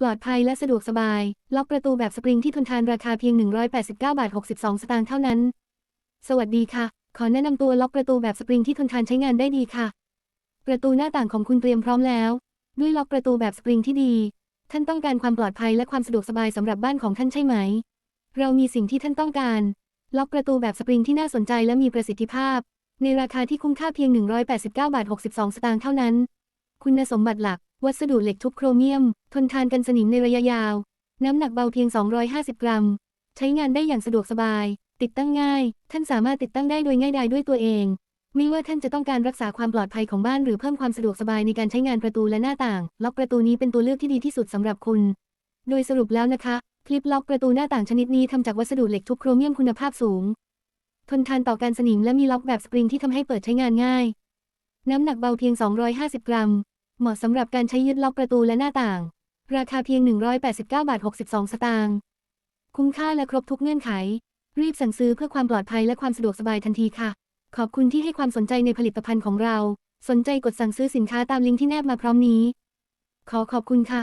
ปลอดภัยและสะดวกสบาย ล็อกประตูแบบสปริงที่ทนทานราคาเพียง 189 บาท 62 สตางค์เท่านั้น สวัสดีค่ะ ขอแนะนำตัวล็อกประตูแบบสปริงที่ทนทานใช้งานได้ดีค่ะ ประตูหน้าต่างของคุณเตรียมพร้อมแล้ว ด้วยล็อกประตูแบบสปริงที่ดี ท่านต้องการความปลอดภัยและความสะดวกสบายสำหรับบ้านของท่านใช่ไหม เรามีสิ่งที่ท่านต้องการ ล็อกประตูแบบสปริงที่น่าสนใจและมีประสิทธิภาพ ในราคาที่คุ้มค่าเพียง 189 บาท 62 สตางค์เท่านั้น คุณสมบัติหลัก วัสดุเหล็กทุบโครเมียม ทนทานกันสนิมในระยะยาว น้ำหนักเบาเพียง 250 กรัม ใช้งานได้อย่างสะดวกสบาย ติดตั้งง่าย ท่านสามารถติดตั้งได้โดยง่ายดายด้วยตัวเอง ไม่ว่าท่านจะต้องการรักษาความปลอดภัยของบ้านหรือเพิ่มความสะดวกสบายในการใช้งานประตูและหน้าต่าง ล็อกประตูนี้เป็นตัวเลือกที่ดีที่สุดสำหรับคุณ โดยสรุปแล้วนะคะ คลิปล็อกประตูหน้าต่างชนิดนี้ทำจากวัสดุเหล็กทุบโครเมียมคุณภาพสูง ทนทานต่อการสนิมและมีล็อกแบบสปริงที่ทำให้เปิดใช้งานง่าย น้ำหนักเบาเพียง 250 กรัม เหมาะสำหรับการใช้ยึดล็อกประตูและหน้าต่าง ราคาเพียง 189 บาท 62 สตางค์ คุ้มค่าและครบทุกเงื่อนไข รีบสั่งซื้อเพื่อความปลอดภัยและความสะดวกสบายทันทีค่ะ ขอบคุณที่ให้ความสนใจในผลิตภัณฑ์ของเรา สนใจกดสั่งซื้อสินค้าตามลิงก์ที่แนบมาพร้อมนี้ ขอขอบคุณค่ะ